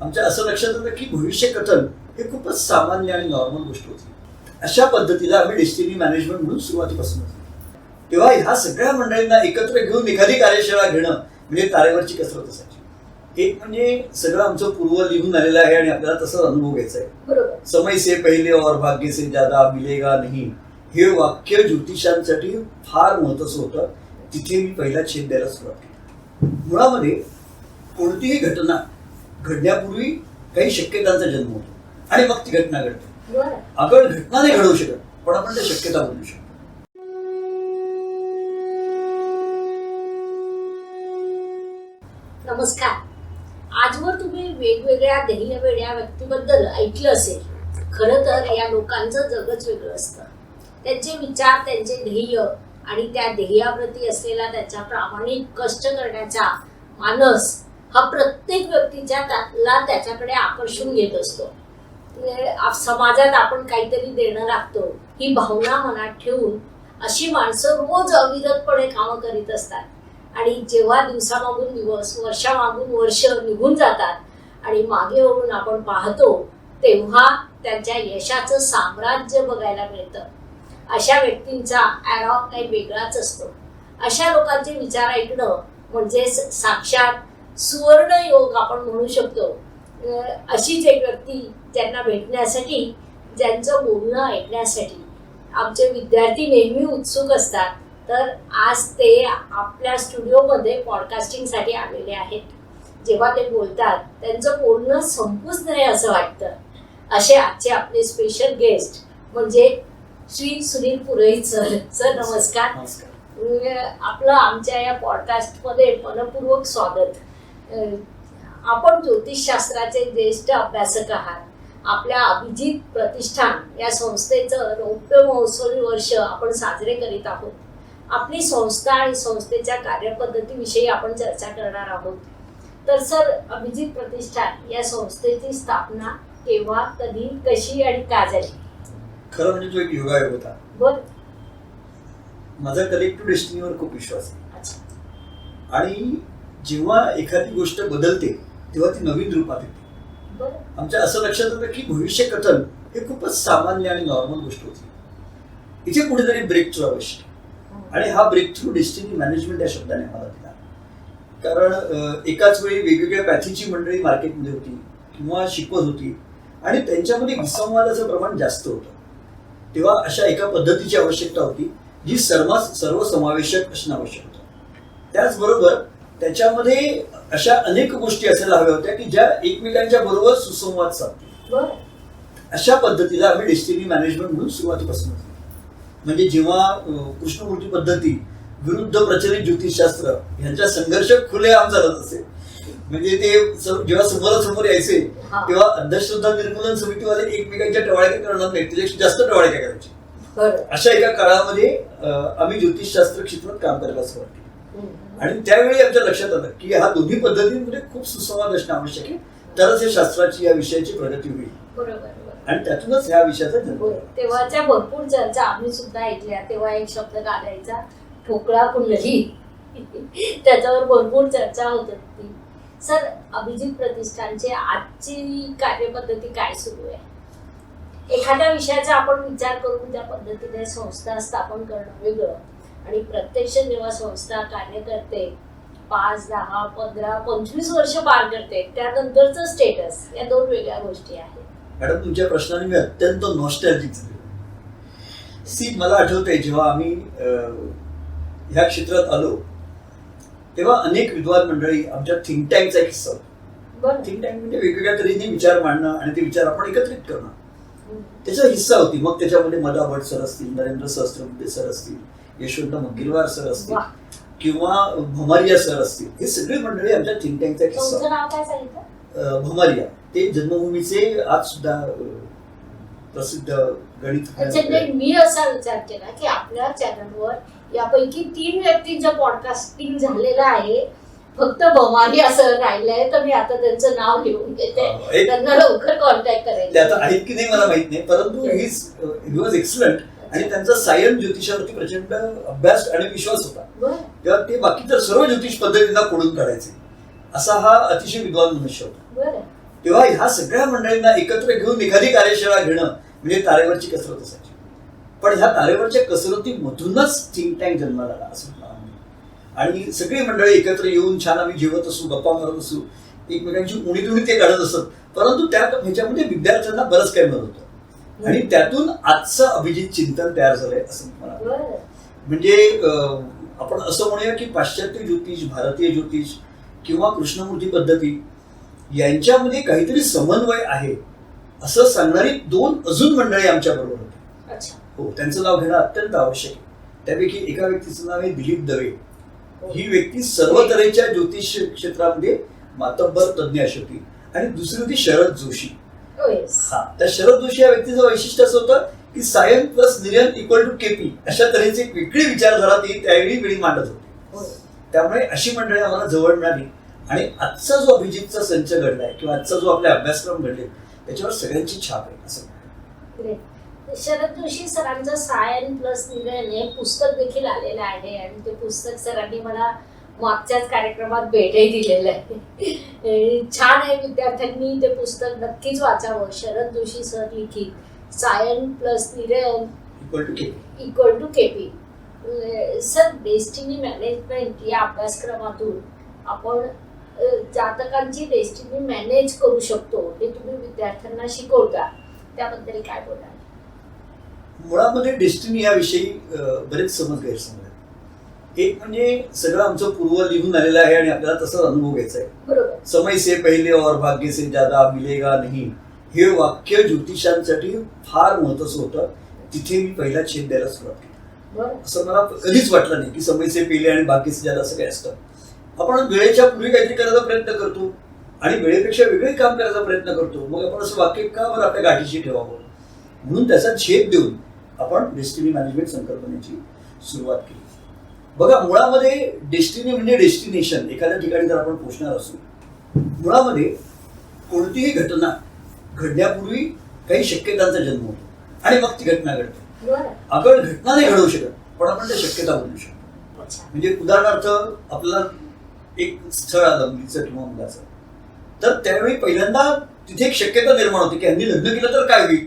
आमच्या असं लक्षात येतं की भविष्य कथन हे खूपच सामान्य आणि नॉर्मल गोष्ट होती. अशा पद्धतीला आम्ही डेस्टिनी मॅनेजमेंट म्हणून सुरुवातीपासून होती. तेव्हा ह्या सगळ्या मंडळींना एकत्र घेऊन एखादी कार्यशाळा घेणं म्हणजे तारेवरची कसरत असायची. एक म्हणजे सगळं आमचं पूर्व लिहून आलेलं आहे आणि आपल्याला तसाच अनुभव घ्यायचा आहे. बरोबर. समय से पहले और भाग्य से ज्यादा मिलेगा नहीं. हे वाक्य ज्योतिषांसाठी फार महत्वाचं होतं. तिथे मी पहिला छेद द्यायला सुरुवात केली. मुळामध्ये कोणतीही घटना घडण्यापूर्वी काही शक्यतांचा जन्म होतो. आणि मग ती घटना घडते. आपण घटना नाही घडवू शकत पण आपण त्या शक्यता बदलू शकतो. नमस्कार. आजवर तुम्ही वेगवेगळ्या ध्येय वेगळ्या व्यक्तीबद्दल ऐकलं असेल. खरं तर या लोकांचं जगच वेगळं असतं. त्यांचे विचार त्यांचे ध्येय आणि त्या ध्येयाप्रती असलेला त्यांचा प्रामाणिक कष्ट करण्याचा मानस हा प्रत्येक व्यक्तीच्या त्याला त्याच्याकडे आकर्षून घेत असतो. म्हणजे समाजात आपण काहीतरी देणं लागतो ही भावना मनात ठेवून अशी माणसं रोज अविरतपणे कामं करीत असतात. आणि जेव्हा दिवसामागून दिवस वर्षामागून वर्ष निघून जातात आणि मागे वळून आपण पाहतो तेव्हा त्यांच्या यशाचं साम्राज्य बघायला मिळतं. अशा व्यक्तींचा ॲरॉक काही वेगळाच असतो. अशा लोकांचे विचार ऐकणं म्हणजे साक्षात सुवर्ण योग आपण म्हणू शकतो. अशीच एक व्यक्ती ज्यांना भेटण्यासाठी ज्यांचं बोलणं ऐकण्यासाठी. आमचे विद्यार्थी नेहमी उत्सुक असतात. तर आज ते आपल्या स्टुडिओमध्ये पॉडकास्टिंगसाठी आलेले आहेत. जेव्हा ते बोलतात त्यांचं बोलणं संपूच नये असं वाटतं. असे आजचे आपले स्पेशल गेस्ट म्हणजे श्री सुनील पुरोहित सर. सर नमस्कार. आपलं आमच्या या पॉडकास्टमध्ये मनपूर्वक स्वागत. आपण ज्योतिषशास्त्राचे ज्येष्ठ अभ्यासक आहात. आपल्या अभिजित प्रतिष्ठान या संस्थेचं रौप्य महोत्सवी वर्ष आपण साजरे करीत आहोत. आपली संस्था आणि संस्थेच्या कार्यपद्धतीविषयी आपण चर्चा करणार आहोत. तर सर अभिजित प्रतिष्ठान या संस्थेची स्थापना केव्हा कधी कशी आणि का झाली? खरं म्हणजे तो एक योगायोग होता. बर. माझा कलेक्टिव्ह डेस्टिनीवर खूप विश्वास आहे. आणि जेव्हा एखादी गोष्ट बदलते तेव्हा ती नवीन रूपात येते. आमच्या असं लक्षात येतं की भविष्य कथन हे खूपच सामान्य आणि नॉर्मल गोष्ट होती. इथे कुठेतरी ब्रेक थ्रू आवश्यक. आहे. आणि हा ब्रेक थ्रू डेस्टिनी मॅनेजमेंट या शब्दाने मला दिला. कारण एकाच वेळी वेगवेगळ्या पॅथीची मंडळी मार्केटमध्ये होती किंवा शिकवत होती आणि त्यांच्यामध्ये विसंवादाचं प्रमाण जास्त होतं. तेव्हा अशा एका पद्धतीची आवश्यकता होती जी सर्व सर्वसमावेशक असणं आवश्यक होतं. त्याचबरोबर त्याच्यामध्ये अशा अनेक गोष्टी असायला हव्या होत्या की ज्या एकमेकांच्या बरोबर सुसंवाद साधतील अशा पद्धतीला आम्ही डेस्टिनी मॅनेजमेंट म्हणून सुरुवातीपासून म्हणजे जेव्हा कृष्णमूर्ती पद्धती विरुद्ध प्रचलित ज्योतिषशास्त्र यांचा संघर्ष खुलेआम चालत असे म्हणजे ते जेव्हा समोरासमोर यायचे. तेव्हा अंधश्रद्धा निर्मूलन समितीवाले एकमेकांच्या टवाळक्या करणार नाही त्याच्यापेक्षा जास्त टवाळक्या करायचे. अशा एका काळामध्ये आम्ही ज्योतिषशास्त्र क्षेत्रात काम करायला सुरुवात केली. आणि त्यावेळी आमच्या लक्षात आलं की हा दोन्ही पद्धतींमध्ये खूप सुसंवाद असणं आवश्यक आहे. तरच या शास्त्राची या विषयाची प्रगती होईल. आणि त्यातूनच ह्या विषयाचा जन्म होय. तेव्हाच्या भरपूर चर्चा आम्ही सुद्धा ऐकल्या. तेव्हा एक शब्द काढायचा ठोकळा कुंडली. त्याच्यावर भरपूर चर्चा होत होती. सर अभिजित प्रतिष्ठानची आजची कार्यपद्धती काय सुरू आहे? एखाद्या विषयाचा आपण विचार करून त्या पद्धतीने संस्था स्थापन करणं वेगळं. आणि प्रत्यक्ष जेव्हा संस्था कार्य करते पाच दहा पंधरा पंचवीस वर्ष पार करते. त्यानंतरचं स्टेटस या दोन वेगळ्या गोष्टी आहेत. मॅडम तुमच्या प्रश्नाने मी अत्यंत नॉस्टॅल्जिक झाले. सी मला आठवतंय जेव्हा आम्ही ह्या क्षेत्रात आलो तेव्हा अनेक विद्वान मंडळी आमच्या थिंक टँकचा एक हिस्सा होता. थिंक टँक म्हणजे वेगवेगळ्या तऱ्हेने विचार मांडणं आणि ते विचार आपण एकत्रित करणं. त्याचा हिस्सा होती. मग त्याच्यामध्ये मदा भट सर असतील नरेंद्र सहस्त्रबुद्धे सर असतील यशवंत मग्गिलवार सर असतील. किंवा भमारिया सर असतील हे सगळी मंडळी आमच्या थिंक टँकचा एक हिस्सा तुमचं होती. नाव काय सांगितलं? अं, भमारिया. ते जन्मभूमीचे आज सुद्धा प्रसिद्ध गणित त्याच्यामुळे मी असा विचार केला की आपल्या चॅनलवर यापैकी तीन व्यक्तींचं पॉडकास्टिंग झालेलं आहे. फक्त भवानी असं राहिलंय तर मी आता त्यांचं नाव लिहून घेते. त्यांना लवकर कॉन्टॅक्ट करायचं आहेत की नाही मला माहीत नाही परंतु हीच ही वॉज एक्सलंट आणि त्यांचा सायन ज्योतिषावरती प्रचंड अभ्यास आणि विश्वास होता. तेव्हा ते बाकीच्या सर्व ज्योतिष पद्धतींना कोडून काढायचे. असा हा अतिशय विद्वान मनुष्य होता. तेव्हा ह्या सगळ्या मंडळींना एकत्र घेऊन एखादी कार्यशाळा घेणं म्हणजे तारेवरची कसरत असायची. पण ह्या तारेवरच्या कसरतीमधूनच थिंक टँक जन्माला आला असं. आणि सगळी मंडळी एकत्र येऊन छान आम्ही जेवत असू गप्पा मारत असू एकमेकांची उणी तुणी ते काढत असत. परंतु त्या ह्याच्यामध्ये विद्यार्थ्यांना बरंच काही मिळत होतं. आणि त्यातून आजचं अभिजित चिंतन तयार झालंय असं मला म्हणजे आपण असं म्हणूया की पाश्चात्य ज्योतिष भारतीय ज्योतिष किंवा कृष्णमूर्ती पद्धती यांच्यामध्ये काहीतरी समन्वय आहे असं सांगणारी दोन अजून मंडळी आमच्या बरोबर होती. अच्छा. हो त्यांचं नाव घेणं अत्यंत आवश्यक आहे. त्यापैकी एका व्यक्तीचं नाव आहे दिलीप दवे. ही. व्यक्ती सर्व तऱ्हेच्या ज्योतिष क्षेत्रामध्ये मातब्बर तज्ज्ञ अशी होती. आणि दुसरी होती शरद जोशी. हो त्या शरद जोशी या व्यक्तीचं वैशिष्ट्य असं होतं की सायन प्लस निरन इक्वल टू केपी अशा तऱ्हेची एक वेगळी विचारधारा ती त्यावेळी वेळी मांडत होती. त्यामुळे अशी मंडळी आम्हाला जवळ मिळाली. आणि आजचा जो अभिजितचा संच घडलाय किंवा आजचा जो आपले अभ्यासक्रम घडले त्याच्यावर सगळ्यांची छाप आहे असं. शरद जोशी सरांचं सायन प्लस निरन हे पुस्तक देखील आलेलं आहे आणि ते पुस्तक सरांनी मला मागच्याच कार्यक्रमात भेटही दिलेलं आहे. छान आहे विद्यार्थ्यांनी ते पुस्तक नक्कीच वाचावं. शरद जोशी सर लिखित सायन plus Niran equal to KP sir destiny management या अभ्यासक्रमातून आपण जातकांची डेस्टिनी मॅनेज करू शकतो हे तुम्ही विद्यार्थ्यांना शिकवता. त्याबद्दल काय बोलाल? मुळामध्ये डेस्टिनी याविषयी बरेच समज गैरसमज एक म्हणजे सगळं आमचं पूर्व लिहून आलेलं आहे आणि आपल्याला तसाच अनुभव घ्यायचा आहे. समय से पहले और भाग्य से ज्यादा मिलेगा नहीं. हे वाक्य ज्योतिषांसाठी फार महत्वाचं होतं. तिथे मी पहिला छेद द्यायला सुरुवात केली. असं मला कधीच वाटलं नाही की समय से पहिले आणि बाकी से ज्यादा असं काही असतं. आपण वेळेच्या पूर्वी काहीतरी करायचा प्रयत्न करतो आणि वेळेपेक्षा वेगळे काम करायचा प्रयत्न करतो. मग आपण असं वाक्य का बरं आपल्या गाठीशी ठेवावं? म्हणून त्याचा छेद देऊन आपण डेस्टिनी मॅनेजमेंट संकल्पनेची सुरुवात केली. बघा मुळामध्ये डेस्टिनी म्हणजे डेस्टिनेशन एखाद्या ठिकाणी जर आपण पोहोचणार असू मुळामध्ये कोणतीही घटना घडण्यापूर्वी काही शक्यतांचा जन्म होतो आणि मग ती घटना घडते. आपण घटना नाही घडवू शकत पण आपण त्या शक्यता बदलू शकतो. म्हणजे उदाहरणार्थ आपल्याला एक स्थळ आलं मुलीचं किंवा मुलाचं. तर त्यावेळी पहिल्यांदा तिथे एक शक्यता निर्माण होते की यांनी लग्न केलं तर काय होईल?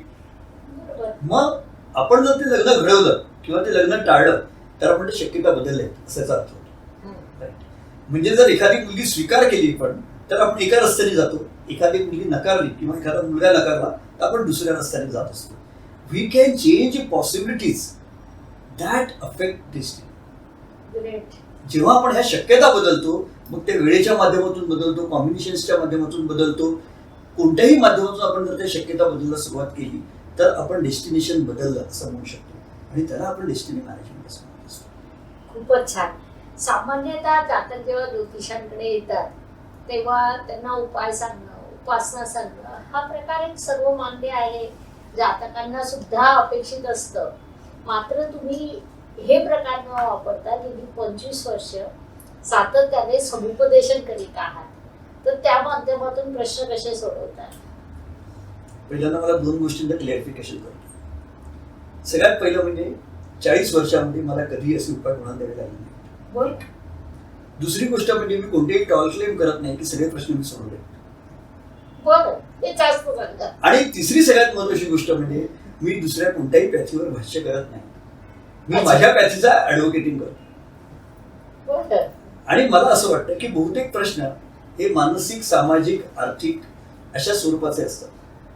मग आपण जर ते लग्न घडवलं किंवा ते लग्न टाळलं तर आपण ते शक्यता बदलले असाचा अर्थ होतो. म्हणजे जर एखादी मुलगी स्वीकार केली पण तर आपण एका रस्त्याने जातो. एखादी मुलगी नकारली किंवा एखादा मुलगा नकारला तर आपण दुसऱ्या रस्त्याने जात असतो. We can change possibilities that affect destiny जेव्हा आपण ह्या शक्यता बदलतो मग ते वेळेच्या माध्यमातून बदलतो कॉम्बिनेशन्सच्या माध्यमातून बदलतो कोणत्याही माध्यमातून आपण जर त्या शक्यता बदलायला सुरुवात केली तर आपण डेस्टिनेशन बदललं असं म्हणू शकतो. आणि त्याला आपण डेस्टिनी मॅनेजमेंट खूपच छान. सामान्यतः जातक जेव्हा ज्योतिषांकडे येतात तेव्हा त्यांना उपाय सांगणं उपासना सांगणं हा प्रकार एक सर्वमान्य आहे. जातकांना सुद्धा अपेक्षित असतं. मात्र तुम्ही हे प्रकार न वापरता गेली पंचवीस वर्ष सातत्याने समुपदेशन करीत आहात. तर त्या माध्यमातून प्रश्न कसे सोडवतात? पहिल्यांदा मला दोन गोष्टींचं क्लिअरिफिकेशन करतो सगळ्यात पहिलं म्हणजे चाळीस वर्षामध्ये मला कधी असे उपाय कोणाला द्यावे लागले नाही. दुसरी गोष्ट म्हणजे मी कोणतेही टॉल क्लेम करत नाही की सगळे प्रश्न मी सोडवले. हे आणि तिसरी सगळ्यात महत्वाची गोष्ट म्हणजे मी दुसऱ्या कोणत्याही पॅथीवर भाष्य करत नाही. मी. माझ्या पॅथीचा ऍडव्होकेटिंग करतो. आणि मला असं वाटतं की बहुतेक प्रश्न हे मानसिक सामाजिक आर्थिक अशा स्वरूपाचे असतात.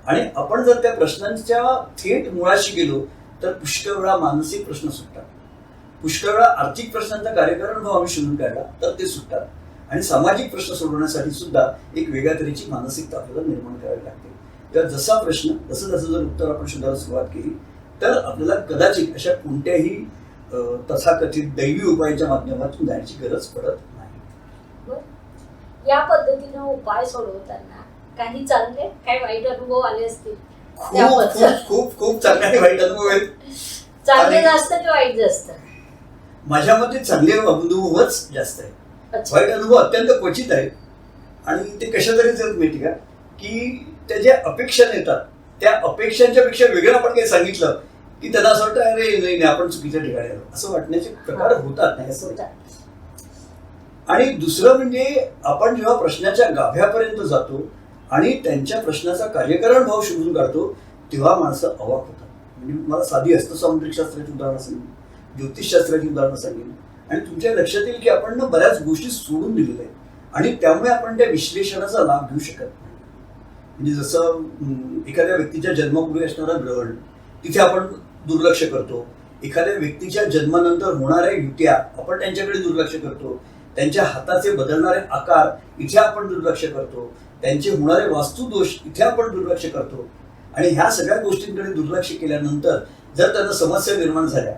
आणि आपण जर त्या प्रश्नांच्या थेट मुळाशी गेलो तर पुष्कळ वेळा मानसिक प्रश्न सुटतात. पुष्कळ वेळा आर्थिक प्रश्नांचा कार्यकारण भाव आम्ही शोधून काढला तर ते सुटतात. आणि सामाजिक प्रश्न सोडवण्यासाठी सुद्धा एक वेगळ्या तऱ्हेची मानसिकता आपल्याला निर्माण करावी लागते. तर जसा प्रश्न जसं जसं जर उत्तर आपण शोधायला सुरुवात केली तर आपल्याला कदाचित अशा कोणत्याही तथाकथित दैवी उपायाच्या माध्यमातून जाण्याची गरज पडत नाही. या पद्धतीनं उपाय सोडवताना काही चांगले काही वाईट अनुभव आले असतील? खूप. खूप खूप खूप चांगले आणि वाईट अनुभव आहेत. चांगले आणि- जास्त की वाईट जास्त? माझ्या मते चांगले अनुभवच जास्त आहे अच्छा. वाईट अनुभव अत्यंत क्वचित आहेत. आणि ते कशा तरी येतात माहिती का? की त्या ज्या अपेक्षा येतात त्या अपेक्षांच्या पेक्षा वेगळं आपण काही सांगितलं की त्यांना असं वाटतं अरे नाही नाही आपण चुकीच्या ठिकाणी आलो. असं वाटण्याचे प्रकार होतात नाही असं. आणि दुसरं म्हणजे आपण जेव्हा प्रश्नाच्या गाभ्यापर्यंत जातो आणि त्यांच्या प्रश्नाचा कार्यकारण भाव शोधून काढतो तेव्हा माणसं अवाक होतात. म्हणजे मला साधी हस्तसामुद्रिकशास्त्राची उदाहरणं सांगेन ज्योतिषशास्त्राची उदाहरणं सांगेन आणि तुमच्या लक्षात येईल की आपण ना बऱ्याच गोष्टी सोडून दिलेल्या आहेत. आणि त्यामुळे आपण त्या विश्लेषणाचा लाभ घेऊ शकत नाही. म्हणजे जसं एखाद्या व्यक्तीच्या जन्मापूर्वी असणारा ग्रहण तिथे आपण दुर्लक्ष करतो. एखाद्या व्यक्तीच्या जन्मानंतर होणाऱ्या युत्या आपण त्यांच्याकडे दुर्लक्ष करतो. त्यांच्या हाताचे बदलणारे आकार इथे आपण दुर्लक्ष करतो. त्यांचे होणारे वास्तुदोष इथे आपण दुर्लक्ष करतो. आणि ह्या सगळ्या गोष्टींकडे दुर्लक्ष केल्यानंतर जर त्यांना समस्या निर्माण झाल्या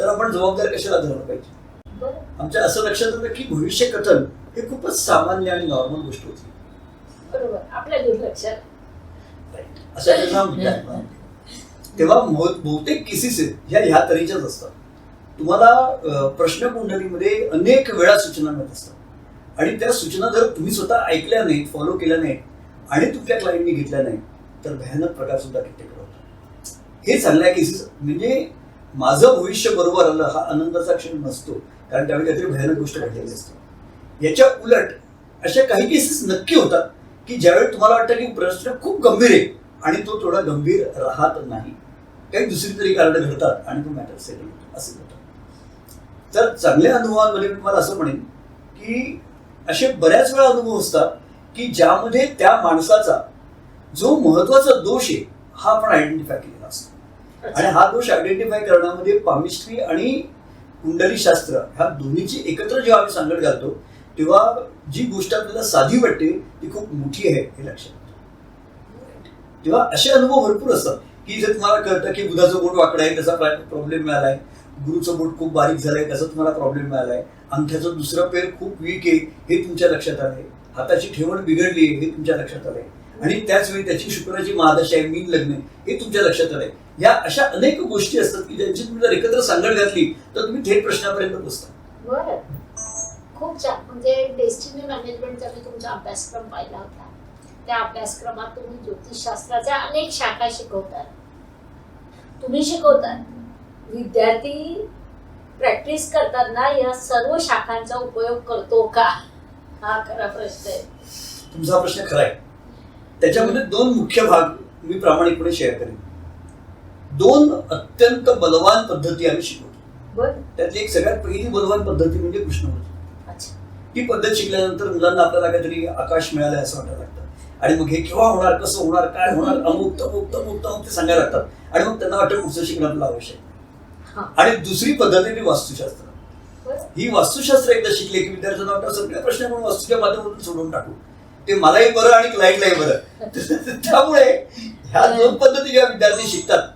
तर आपण जबाबदार कशाला धरलं पाहिजे? आमच्या असं लक्षात येतं की भविष्य कथन हे खूपच सामान्य आणि नॉर्मल गोष्ट होती. बरोबर. आपल्या दुर्लक्षात. असं. तेव्हा बहु- बहुतेक केसेस ह्या ह्या तऱ्हेच्याच असतात. तुम्हाला अं, प्रश्नकुंडलीमध्ये अनेक वेळा सूचना मिळत असतात. आणि त्या सूचना जर तुम्ही स्वतः ऐकल्या नाहीत फॉलो केल्या नाहीत आणि तुमच्या क्लायंटनी घेतल्या नाहीत तर भयानक प्रकार सुद्धा कित्येक होतात हे चांगल्या केसेस म्हणजे माझं भविष्य बरोबर आलं हा आनंदाचा क्षण नसतो कारण त्यावेळी काहीतरी भयानक गोष्ट घडलेली असते. याच्या उलट अशा काही केसेस नक्की होतात की ज्यावेळी तुम्हाला वाटतं की प्रश्न खूप गंभीर आहे आणि तो थोडा गंभीर राहत नाही. काही दुसरी तरी कारण घडतात आणि तो मॅटर सेटल होतो. असं होतं. तर चांगल्या अनुभवांमध्ये मी तुम्हाला असं म्हणेन की असे बऱ्याच वेळा अनुभव असतात की ज्यामध्ये त्या माणसाचा जो महत्त्वाचा दोष आहे हा आपण आयडेंटिफाय केलेला असतो आणि हा दोष आयडेंटिफाय करण्यामध्ये पामिस्ट्री आणि कुंडलीशास्त्र ह्या दोन्हीची एकत्र जेव्हा आम्ही सांगड घालतो तेव्हा जी गोष्ट आपल्याला साधी वाटते ती खूप मोठी आहे हे लक्षात येतं. तेव्हा असे अनुभव भरपूर असतात की इथे तुम्हाला कळतं की बुधाचं बोट वाकडं आहे त्याचा प्रॉब्लेम मिळालाय गुरुचं बोट खूप बारीक झालंय त्याचा तुम्हाला प्रॉब्लेम मिळालाय. अंगठ्याचं दुसरं पेर खूप वीक आहे हे तुमच्या लक्षात आलंय. हाताची ठेवण बिघडली आहे हे तुमच्या लक्षात आलंय. आणि त्याच वेळी त्याची शुक्राची महादशा आहे मीन लग्न आहे, हे तुमच्या लक्षात आलंय. या अशा अनेक गोष्टी असतात की ज्यांची तुम्ही जर एकत्र सांगड घातली तर तुम्ही थेट प्रश्नापर्यंत पोहोचता बरं. खूप छान. म्हणजे डेस्टिनी मॅनेजमेंटचा मी तुमचा अभ्यासक्रम पाहिला होता. त्या अभ्यासक्रमात तुम्ही ज्योतिषशास्त्राच्या अनेक शाखा शिकवतात. तुम्ही शिकवतात. विद्यार्थी प्रॅक्टिस करताना या सर्व शाखांचा उपयोग करतो का? हा खरा प्रश्न आहे. तुमचा प्रश्न खरा आहे. त्याच्यामध्ये दोन मुख्य भाग मी प्रामाणिकपणे शेअर करेन. दोन अत्यंत बलवान पद्धती आम्ही शिकवतो. त्यातली एक सगळ्यात पहिली बलवान पद्धती म्हणजे अच्छा. ही पद्धत शिकल्यानंतर मुलांना आपल्याला काहीतरी आकाश मिळालंय असं वाटायला लागतं. आणि मग हे केव्हा होणार कसं होणार काय होणार अमुक तमुक तमुक तमुक ते सांगायला लागतात. आणि मग त्यांना वाटतं पुढचं शिकणं आपल्याला आवश्यक आणि दुसरी पद्धत आहे ती वास्तुशास्त्र. ही वास्तुशास्त्र एकदा शिकले की विद्यार्थ्यांना वाटतं सगळे प्रश्न आपण वास्तूच्या माध्यमातून सोडून टाकू. ते मलाही बरं आणि क्लायंटलाही बरं. त्यामुळे ह्या दोन पद्धती जेव्हा विद्यार्थी शिकतात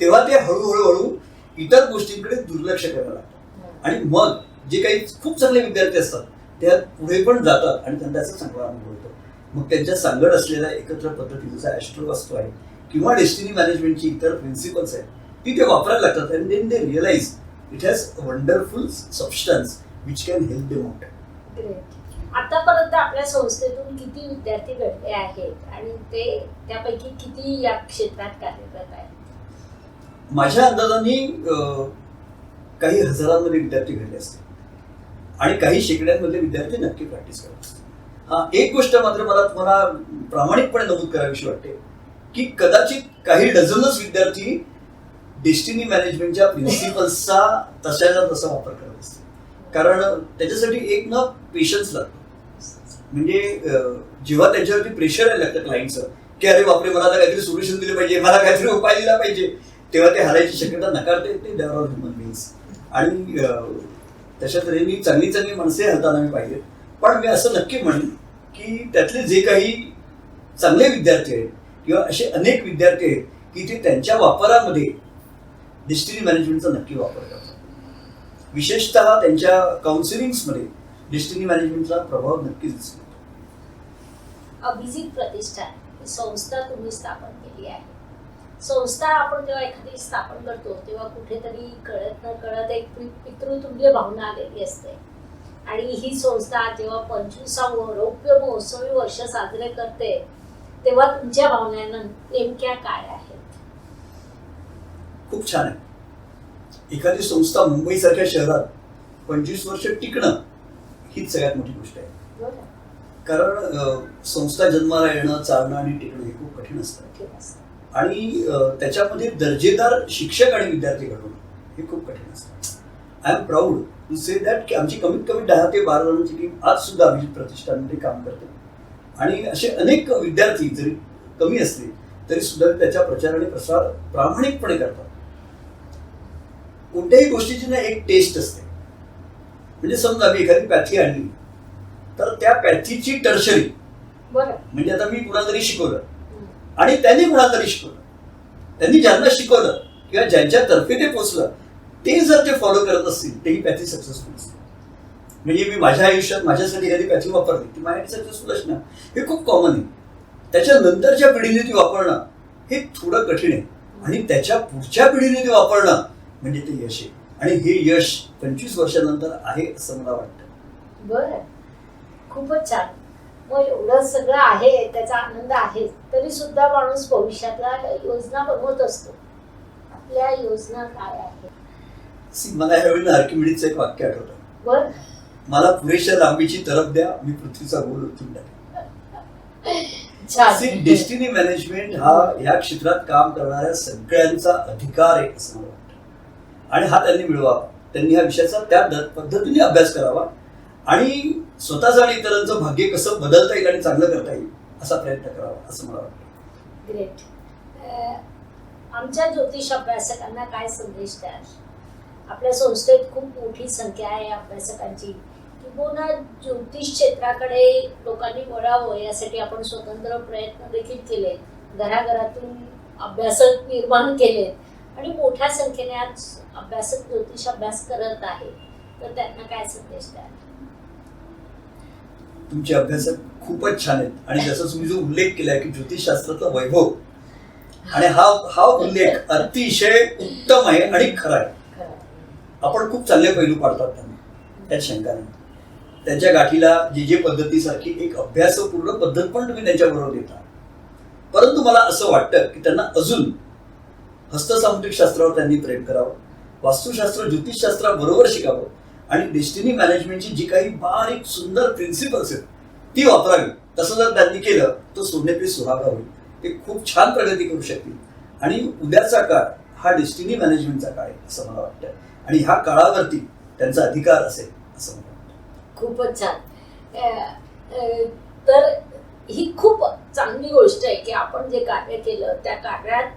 तेव्हा ते हळूहळू हळू इतर गोष्टींकडे दुर्लक्ष करायला लागतात आणि मग जे काही खूप चांगले विद्यार्थी असतात त्या पुढे पण जातात आणि त्यांना त्याचा चांगला अनुभव येतो मग त्यांच्या सांगड असलेल्या एकत्र पद्धती जसा ॲस्ट्रो वास्तू आहे किंवा डेस्टिनी मॅनेजमेंटची इतर प्रिन्सिपल्स आहेत. ती ते वापरायला लागतात and then they realise it has wonderful substance which can help them out great आतापर्यंत आपल्या संस्थेतून किती विद्यार्थी घडले आहेत आणि ते त्यापैकी किती या क्षेत्रात कार्यरत आहेत? माझ्या अंदाजाने काही हजारांमध्ये विद्यार्थी घडले असतील. आणि काही शेकड्यांमधले विद्यार्थी नक्की प्रॅक्टिस करत असतील. हा एक गोष्ट मात्र मला तुम्हाला प्रामाणिकपणे नमूद करावीशी वाटते की कदाचित काही डझनच विद्यार्थी डेस्टिनी मॅनेजमेंटच्या प्रिन्सिपल्सचा तशाचा तसा वापर करत असतो. कारण त्याच्यासाठी एक ना पेशन्स लागतो. म्हणजे जेव्हा त्यांच्यावरती प्रेशर यायला लागतं क्लायंटचं की अरे बापरे मला आता काहीतरी सोल्युशन दिलं पाहिजे मला काहीतरी उपाय दिला पाहिजे तेव्हा ते हरायची शक्यता नकारते ते देवर ऑल ह्युमन बिंग्स आणि तशा तऱ्हेने चांगली चांगली माणसे हलताना मी पाहिजे पण मी असं नक्की म्हणेन की त्यातले जे काही चांगले विद्यार्थी आहेत किंवा असे अनेक विद्यार्थी आहेत की ते त्यांच्या वापरामध्ये डिस्ट्रिक्ट मॅनेजमेंटचा नक्की वापर करतात. विशेषतः त्यांच्या काउन्सिलिंगमध्ये डिस्ट्रिक्ट मॅनेजमेंटचा प्रभाव नक्कीच दिसतो. अभिजित प्रतिष्ठान ही संस्था तुम्ही स्थापन केली आहे. संस्था आपण जेव्हा एखादी स्थापन करतो तेव्हा कुठेतरी कळत न कळत एक पितृतुल्य भावना आलेली असते. आणि ही संस्था जेव्हा पंचवीसा रौप्य महोत्सवी वर्ष साजरे करते तेव्हा तुमच्या भावना नेमक्या काय आहेत खूप छान आहे. एखादी संस्था मुंबईसारख्या शहरात पंचवीस वर्ष टिकणं हीच सगळ्यात मोठी गोष्ट आहे. बरं कारण संस्था जन्माला येणं चालणं आणि टिकणं हे खूप कठीण असतं. आणि त्याच्यामध्ये दर्जेदार शिक्षक आणि विद्यार्थी घडवणं हे खूप कठीण असतं. I am proud to say that की आमची कमीत कमी दहा ते बारा जणांची टीम आज सुद्धा अभिजित प्रतिष्ठानमध्ये काम करते. आणि असे अनेक विद्यार्थी जरी कमी असले तरी सुद्धा त्याच्या प्रचार आणि प्रसार प्रामाणिकपणे करतात. कोणत्याही गोष्टीची ना एक टेस्ट असते. म्हणजे समजा मी एखादी पॅथी आणली तर त्या पॅथीची टर्शरी म्हणजे आता मी कुणाला तरी शिकवलं. आणि त्यांनी कुणाला तरी शिकवलं. त्यांनी ज्यांना शिकवलं किंवा ज्यांच्यातर्फे ते पोचलं ते जर ते फॉलो करत असतील तेही पॅथी सक्सेसफुल असते म्हणजे मी माझ्या आयुष्यात माझ्यासाठी एखादी पॅथी वापरली ती माझ्यासाठी सक्सेसफुल असणं हे खूप कॉमन आहे. त्याच्यानंतरच्या पिढीने ती वापरणं हे थोडं कठीण आहे. आणि त्याच्या पुढच्या पिढीने ते वापरणं म्हणजे ते यश आहे. आणि हे यश पंचवीस वर्षानंतर आहे असं मला वाटतं. बरं. खूपच छान. मग एवढं सगळं आहे त्याचा आनंद आहे तरी सुद्धा माणूस भविष्यातला योजना बनवत असतो. आपल्या योजना काय आहेत? सी, मला ह्यावेळी आर्किमिडीचं एक वाक्य आठवतं. बर. मला पुरेशा लांबीची तरफ द्या मी पृथ्वीचा गोल उचलून टाकेन. डेस्टिनी मॅनेजमेंट हा या क्षेत्रात काम करणाऱ्या सगळ्यांचा अधिकार आहे असं मला आणि हा त्यांनी मिळवा. त्यांनी ह्या विषयाचा त्या पद्धतीने अभ्यास करावा. आणि स्वतःचं आणि इतरांचं भाग्य कसं बदलता येईल आणि चांगलं करता येईल असा प्रयत्न करावा असं मला वाटतं. ग्रेट आमच्या ज्योतिष अभ्यासकांना काय संदेश द्याल? आपल्या संस्थेत खूप मोठी संख्या आहे अभ्यासकांची. किंवा ज्योतिष क्षेत्राकडे लोकांनी वळावं यासाठी आपण स्वतंत्र प्रयत्न देखील केले घराघरातून अभ्यासक निर्माण केले आणि मोठ्या संख्येने आज अभ्यासक ज्योतिष अभ्यास करत आहे तर त्यांना काय संदेश द्याल? तुमचे अभ्यासक खूपच छान आहेत. आणि जसं तुम्ही जो उल्लेख केलाय की ज्योतिषशास्त्रातला वैभव आणि हा हा उल्लेख अतिशय उत्तम आहे आणि खरा आहे. आपण खूप चांगले पैलू पाडतात त्यांना त्यात शंका नाही. त्यांच्या गाठीला जे जे पद्धतीसारखी एक अभ्यासपूर्ण पद्धत पण तुम्ही त्यांच्याबरोबर देता. परंतु मला असं वाटतं की त्यांना अजून हस्तसामुद्रिक शास्त्रावर त्यांनी प्रेम करावं वास्तुशास्त्र ज्योतिषशास्त्राबरोबर शिकावं आणि डेस्टिनी मॅनेजमेंटची जी काही बारीक सुंदर प्रिन्सिपल्स आहेत ती वापरावी. तसं जर त्यांनी केलं तर सोन्यापी सुहागा होईल. ते खूप छान प्रगती करू शकतील. आणि उद्याचा काळ हा डेस्टिनी मॅनेजमेंटचा काळ आहे असं मला वाटतं. आणि ह्या काळावरती त्यांचा अधिकार असेल असं मला वाटतं. खूपच छान. तर ही खूप चांगली गोष्ट आहे की आपण जे कार्य केलं त्या कार्यात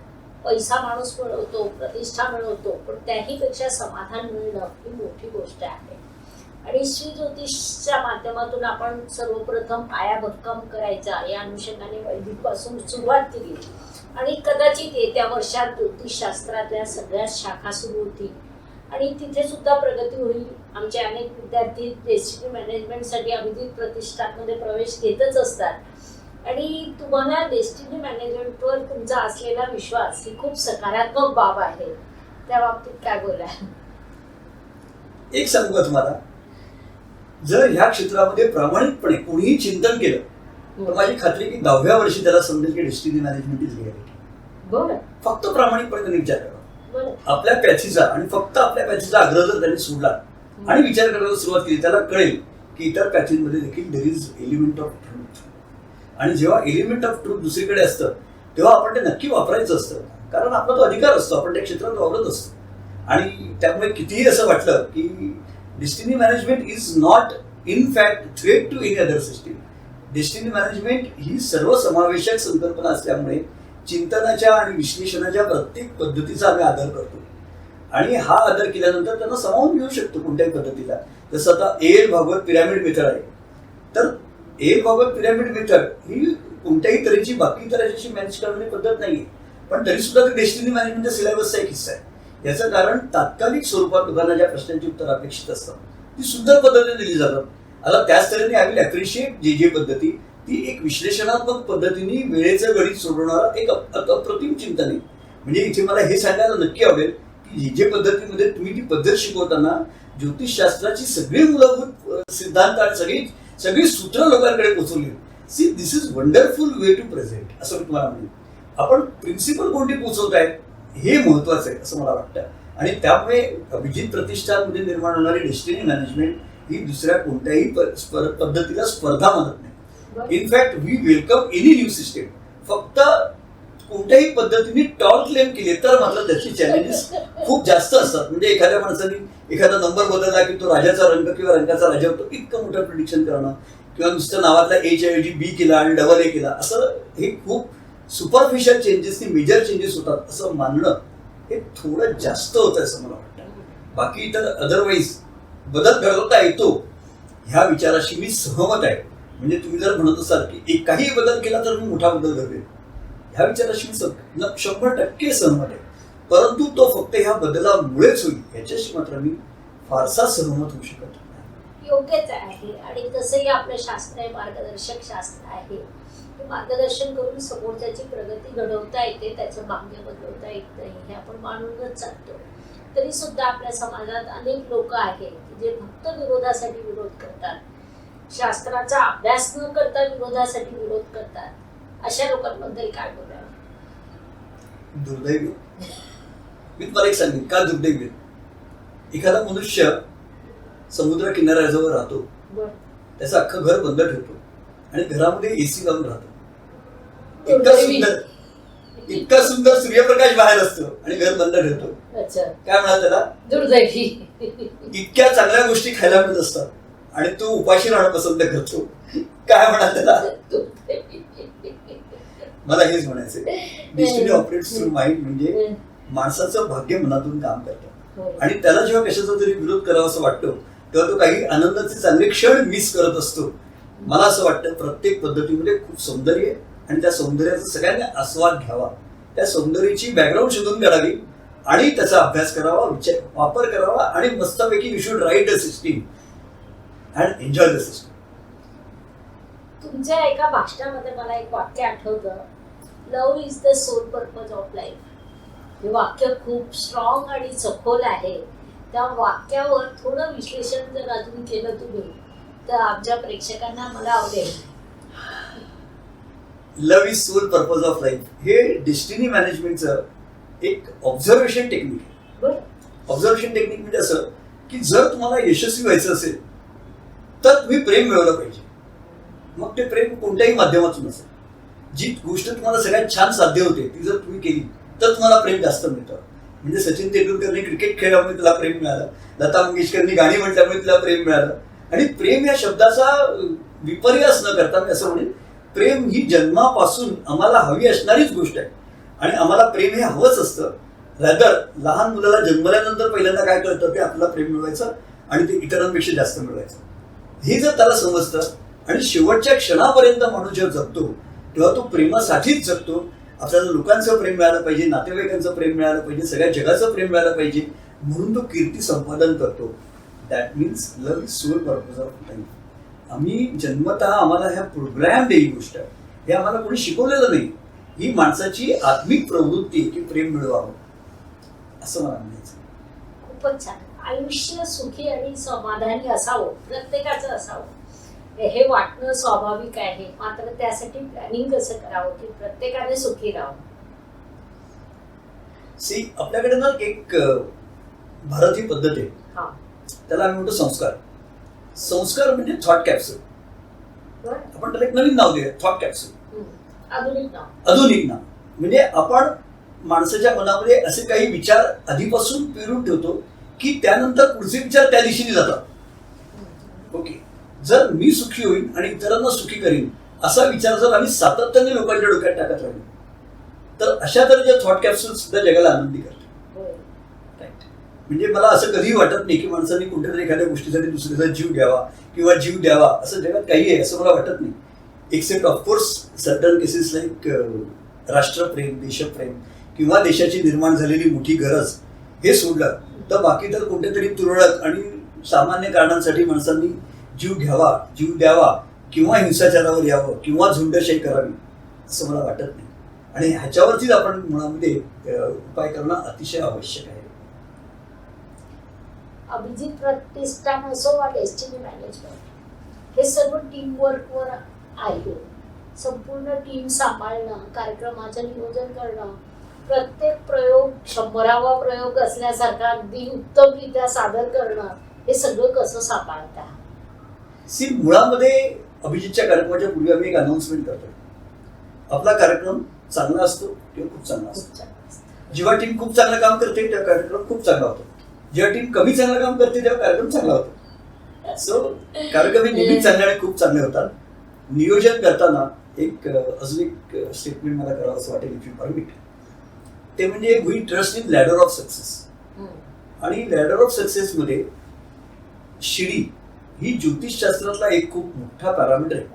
पैसा माणूस मिळवतो प्रतिष्ठा मिळवतो पण त्याही पेक्षा समाधान मिळणं ही मोठी गोष्ट आहे. आणि श्री ज्योतिषच्या माध्यमातून आपण सर्वप्रथम पाया भक्कम करायचा या अनुषंगाने वैदिकपासून सुरुवात केली. आणि कदाचित येत्या वर्षात ज्योतिषशास्त्रातल्या सगळ्या शाखा सुरू होतील. आणि तिथे सुद्धा प्रगती होईल. आमचे अनेक विद्यार्थी रेसिपी मॅनेजमेंटसाठी अभिजित प्रतिष्ठानमध्ये प्रवेश घेतच असतात. आणि तुम्हाला डेस्टिनी मॅनेजमेंटवर तुमचा असलेला विश्वास ही खूप सकारात्मक बाब आहे. त्या बाबतीत काय बोला एक सांगू का तुम्हाला? जर ह्या क्षेत्रामध्ये प्रामाणिकपणे कोणीही चिंतन केलं तर माझी खात्री की दहाव्या वर्षी त्याला समजेल की डेस्टिनी मॅनेजमेंट इज रियालिटी बरं. फक्त प्रामाणिकपणे त्यांनी विचार करावा. आपल्या पॅथीचा आणि फक्त आपल्या पॅथीचा आग्रह जर त्यांनी सोडला आणि विचार करायला सुरुवात केली त्याला कळेल की इतर पॅथींमध्ये देखील there is element of truth आणि जेव्हा एलिमेंट ऑफ ट्रूथ दुसरीकडे असतं तेव्हा आपण ते नक्की वापरायचं असतं. कारण आपला तो अधिकार असतो आपण त्या क्षेत्रात वावरत असतो. आणि त्यामुळे कितीही असं वाटलं की destiny management is not in fact threat to any other system destiny management ही सर्वसमावेशक संकल्पना असल्यामुळे चिंतनाच्या आणि विश्लेषणाच्या प्रत्येक पद्धतीचा आम्ही आदर करतो. आणि हा आदर केल्यानंतर त्यांना सामावून घेऊ शकतो कोणत्याही पद्धतीला. जसं आता एल भागवत पिरामिड मेथड आहे. तर एल भागवत पिरामिड मेथड ही कोणत्याही तऱ्हेची बाकी तऱ्हेची मॅनेज करणारी पद्धत नाही पण तरी सुद्धा ते डेस्टिनी मॅनेजमेंटच्या सिलेबसचा एक हिस्सा आहे. याचं कारण तात्कालिक स्वरूपात लोकांना ज्या प्रश्नांची उत्तर अपेक्षित असतात ती सुंदर पद्धतीने दिली जातात. आता त्याच तऱ्हेने आय विल अप्रिशिएट जे जे पद्धती ती एक विश्लेषणात्मक पद्धतीने वेळेचं गणित सोडवणारा एक अप्रतिम चिंतन आहे. म्हणजे इथे मला हे सांगायला नक्की आवडेल की जे जे पद्धतीमध्ये तुम्ही ती पद्धत शिकवताना ज्योतिषशास्त्राची सगळी मूलभूत सिद्धांत आणि सगळी सगळी सूत्र लोकांकडे पोहोचवली see this is wonderful way to present असं मी तुम्हाला म्हणेन. आपण प्रिन्सिपल कोणती पोहोचवताय हे महत्वाचं आहे असं मला वाटतं. आणि त्यामुळे अभिजित प्रतिष्ठानमध्ये निर्माण होणारी डेस्टिनी मॅनेजमेंट ही दुसऱ्या कोणत्याही पद्धतीला स्पर्धा मानत नाही. In fact we welcome any new system फक्त कोणत्याही पद्धतीने टॉल क्लेम केले तर मात्र त्याचे चॅलेंजेस खूप जास्त असतात. म्हणजे एखाद्या माणसाने एखादा नंबर बदलला की तो राजाचा रंग किंवा रंगाचा राजा होतो इतकं मोठं प्रिडिक्शन करणं किंवा नुसतं नावातला एच्या ऐवजी बी केला आणि डबल ए केला असं हे खूप सुपरफिशियल चेंजेसनी मेजर चेंजेस होतात असं मानणं हे थोडं जास्त होतं असं मला वाटतं. बाकी तर अदरवाईज बदल घडवता येतो ह्या विचाराशी मी सहमत आहे. म्हणजे तुम्ही जर म्हणत असाल की एक काही बदल केला तर मी मोठा बदल घडवेल ह्या विचाराशी शंभर टक्के सहमत आहे परंतु तो फक्त ह्या बदलामुळेच होईल. याच्याशी मात्र मी फारसा सहमत होऊ शकत नाही. योग्यच आहे. आणि तसंही आपलं शास्त्र आहे मार्गदर्शक शास्त्र आहे. मार्गदर्शन करून समोरच्याची प्रगती घडवता येते त्याचं भाग्य बदलवता येत नाही हे आपण मानूनच चालतो. तरी सुद्धा आपल्या समाजात अनेक लोक आहेत जे फक्त विरोधासाठी विरोध करतात. शास्त्राचा अभ्यास न करता विरोधासाठी विरोध करतात. अशा लोकांबद्दल काय बोलावं? दुर्दैवी. मी तुम्हाला एक सांगेन का दुर्दैवी? एखादा मनुष्य समुद्र किनाऱ्याजवळ राहतो. त्याचं अख्खं घर बंद ठेवतो. आणि घरामध्ये एसी लावून राहतो. इतका. सुंदर इतका सुंदर सूर्यप्रकाश बाहेर असतो आणि घर बंद ठेवतो. अच्छा. काय म्हणाल त्याला? दुर्दैवी. इतक्या चांगल्या गोष्टी खायला मिळत असतात. आणि तो उपाशी राहणं पसंत करतो. काय म्हणाल त्याला. मला हेच म्हणायचं डिस्टिनी ऑपरेट्स थ्रू माइंड म्हणजे माणसाचं भाग्य मनातून काम करतं. होय. आणि त्याला जेव्हा कशाचा तरी विरोध करावा असं वाटतो तेव्हा तो काही आनंदाचे चांगले क्षण मिस करत असतो. मला असं वाटतं प्रत्येक पद्धतीमध्ये खूप सौंदर्य आहे आणि त्या सौंदर्याचा सगळ्यांनी आस्वाद घ्यावा. त्या सौंदर्याची बॅकग्राऊंड शोधून काढावी आणि त्याचा अभ्यास करावा विचार वापर करावा आणि मस्तपैकी you should write the system and enjoy the system तुमच्या एका भाषणामध्ये मला एक वाक्य आठवतं. Love is the sole purpose of life हे वाक्य खूप स्ट्रॉंग आणि सखोल आहे. त्या वाक्यावर थोडं विश्लेषण जर अजून केलं तुम्ही तर आमच्या प्रेक्षकांना मला आवडेल. Love is sole purpose of life हे डेस्टिनी मॅनेजमेंटचं एक ऑब्झर्वेशन टेक्निक आहे. ऑब्झर्वेशन टेक्निक म्हणजे असं की जर तुम्हाला यशस्वी व्हायचं असेल तर तुम्ही प्रेम मिळवलं पाहिजे. मग ते प्रेम कोणत्याही माध्यमातून असेल जी गोष्ट तुम्हाला सगळ्यात छान साध्य होते ती जर तुम्ही केली तर तुम्हाला प्रेम जास्त मिळतं. म्हणजे सचिन तेंडुलकरने क्रिकेट खेळल्यामुळे तुला प्रेम मिळालं लता मंगेशकरनी गाणी म्हटल्यामुळे तुला प्रेम मिळालं. आणि प्रेम या शब्दाचा विपर्यास न करता मी असं म्हणेन प्रेम ही जन्मापासून आम्हाला हवी असणारीच गोष्ट आहे. आणि आम्हाला प्रेम हे हवंच असतं. रॅदर लहान मुलाला जन्मल्यानंतर पहिल्यांदा काय कळतं? ते आपल्याला प्रेम मिळवायचं आणि ते इतरांपेक्षा जास्त मिळवायचं. हे जर त्याला समजतं आणि शेवटच्या क्षणापर्यंत माणूस जेव्हा जगतो तेव्हा तो प्रेमासाठीच जगतो. आपल्याला लोकांचं प्रेम मिळालं पाहिजे नातेवाईकांचं प्रेम मिळालं पाहिजे सगळ्या जगाचं प्रेम मिळालं पाहिजे म्हणून तो कीर्ती संपादन करतो. That means love is sole purpose of life आम्ही जन्मतः आम्हाला ह्या प्रोग्रॅम ही गोष्ट हे आम्हाला कोणी शिकवलेलं नाही. ही माणसाची आत्मिक प्रवृत्ती की प्रेम मिळवावं. असं मला म्हणायचं खूपच छान. आयुष्य सुखी आणि समाधानी असावं. प्रत्येकाचं असावं. हे वाटणं स्वाभाविक आहे. मात्र त्यासाठी प्लॅनिंग कसं करावं? की प्रत्येकाने सुखी राहावं. सी आपल्याकडे ना एक भारतीय पद्धत आहे. हा. त्याला आम्ही म्हणतो संस्कार. संस्कार म्हणजे थॉट कॅप्सूल आपण त्याला एक नवीन नाव देऊया थॉट कॅप्सूल. आधुनिक नाव. आधुनिक नाव. म्हणजे आपण माणसाच्या मनामध्ये असे काही विचार आधीपासून पेरून ठेवतो की त्यानंतर पुढचे विचार त्या दिशेने जातात. ओके. जर मी सुखी होईन आणि इतरांना सुखी करीन असा विचार जर आम्ही सातत्याने लोकांच्या डोक्यात टाकत राहिलो तर अशा तऱ्हेच्या थॉट कॅप्सूल सुद्धा जगाला आनंदी करतात. म्हणजे मला असं कधीही वाटत नाही की माणसांनी कोणत्या तरी एखाद्या गोष्टीसाठी दुसऱ्याचा जीव द्यावा किंवा जीव द्यावा असं जगात काही आहे असं मला वाटत नाही. Except of course certain cases like राष्ट्रप्रेम देशप्रेम किंवा देशाची निर्माण झालेली मोठी गरज हे सोडलं तर बाकी तर कुठेतरी तुरळक आणि सामान्य कारणांसाठी माणसांनी जीव घ्यावा जीव द्यावा किंवा हिंसाचारावर यावं किंवा झुंडशाही करावी असं मला वाटत नाही. आणि ह्याच्यावरतीच आपण मुळामध्ये उपाय करणं अतिशय आवश्यक आहे. अभिजित प्रतिष्ठान असो वा डेस्टिनी मॅनेजमेंट हे सर्व टीम वर्कवर आहे. संपूर्ण टीम सांभाळणं कार्यक्रमाचं नियोजन करणं प्रत्येक प्रयोग शंभरावा प्रयोग असल्यासारखा अगदी उत्तमरित्या सादर करणं हे सगळं कसं सांभाळता? सी मुळामध्ये अभिजितच्या कार्यक्रमाच्या पूर्वी आम्ही एक अनाउन्समेंट करतो. आपला कार्यक्रम चांगला असतो किंवा खूप चांगला असतो. जेव्हा टीम खूप चांगलं काम करते तेव्हा कार्यक्रम खूप चांगला होतो. जेव्हा टीम कमी चांगलं काम करते तेव्हा कार्यक्रम चांगला होतो. सो कार्यक्रम हे नेहमीच चांगले आणि खूप चांगले होतात. नियोजन करताना एक अजून एक स्टेटमेंट मला करावं असं वाटेल इफ यू परमिट ते म्हणजे we trust in ladder of success. आणि लॅडर ऑफ सक्सेसमध्ये शिडी ही ज्योतिषशास्त्रातला एक खूप मोठा पॅरामीटर आहे.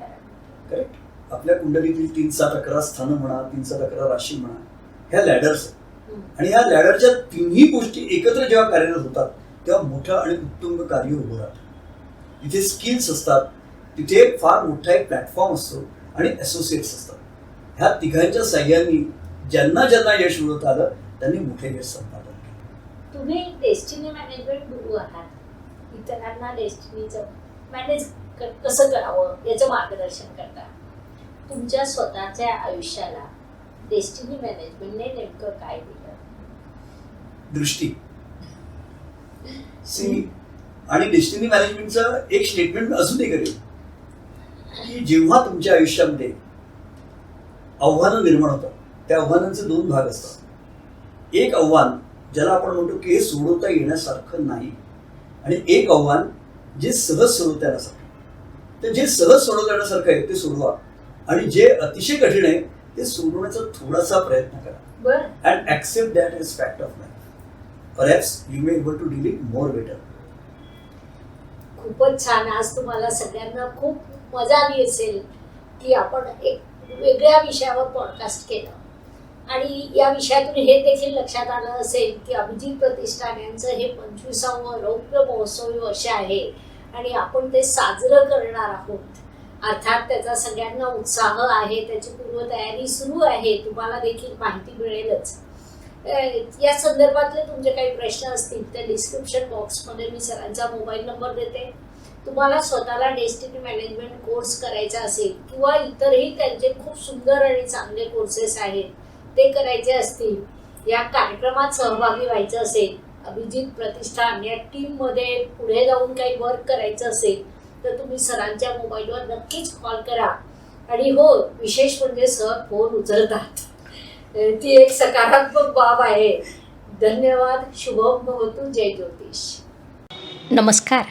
करेक्ट आपल्या कुंडलीतील तीन सात अकरा स्थानं म्हणा तीन सात अकरा राशी म्हणा ह्या लॅडर्स आहेत. आणि ह्या लॅडरच्या तिन्ही गोष्टी एकत्र जेव्हा कार्यरत होतात तेव्हा मोठं आणि उत्तुंग कार्य उभं राहतं. तिथे स्किल्स असतात तिथे फार मोठा एक प्लॅटफॉर्म असतो आणि असोसिएट्स असतात. ह्या तिघांच्या सह्यांनी ज्यांना ज्यांना यश मिळवत आलं त्यांनी मोठे यश संपादन केलं. तुम्ही डेस्टिनी मॅनेजमेंट गुरु आहात. इतरांना डेस्टिनीचं मॅनेज कसं करावं याचं मार्गदर्शन करता तुमच्या स्वतःच्या आयुष्याला डेस्टिनी मॅनेजमेंटने नेमकं काय दिलं? दृष्टी. सी आणि डेस्टिनी मॅनेजमेंटचं एक स्टेटमेंट अजून एक करेल की जेव्हा तुमच्या आयुष्यामध्ये आव्हानं निर्माण होतात त्या आव्हानांचे दोन भाग असतात. एक आव्हान ज्याला आपण म्हणतो की हे सोडवता येण्यासारखं नाही आणि एक आव्हान जे सहज सोडवता येण्यासारखं आहे. तर जे सहज सोडवता येण्यासारखं आहे ते सोडवा आणि जे अतिशय कठीण आहे ते सोडवण्याचा थोडासा प्रयत्न करा accept that as fact of life. Perhaps you may able to deal it more better. खूपच छान आज तुम्हाला सगळ्यांना खूप मजा आली असेल की आपण एक वेगळ्या विषयावर पॉडकास्ट केलं आणि या विषयातून हे देखील लक्षात आलं असेल की अभिजित प्रतिष्ठान यांचं हे पंचवीसावं रौप्य महोत्सवी वर्ष आहे आणि आपण ते साजरं करणार आहोत. अर्थात त्याचा सगळ्यांना उत्साह आहे त्याची पूर्वतयारी सुरू आहे तुम्हाला देखील माहिती मिळेलच. या संदर्भातले तुमचे काही प्रश्न असतील तर डिस्क्रिप्शन बॉक्समध्ये मी सरांचा मोबाईल नंबर देते. तुम्हाला स्वतःला डेस्टिनी मॅनेजमेंट कोर्स करायचा असेल किंवा इतरही त्यांचे खूप सुंदर आणि चांगले कोर्सेस आहेत ते करायचे असतील या कार्यक्रमात सहभागी व्हायचं असेल अभिजित प्रतिष्ठान या टीममध्ये पुढे जाऊन काही वर्क करायचं असेल तर तुम्ही सरांच्या मोबाईलवर नक्कीच कॉल करा. आणि हो विशेष म्हणजे सर फोन उचलतात. ती एक सकारात्मक बाब आहे. धन्यवाद. शुभम भवतु. जय ज्योतिष. नमस्कार.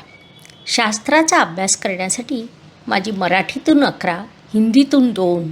शास्त्राचा अभ्यास करण्यासाठी माझी मराठीतून अकरा हिंदीतून दोन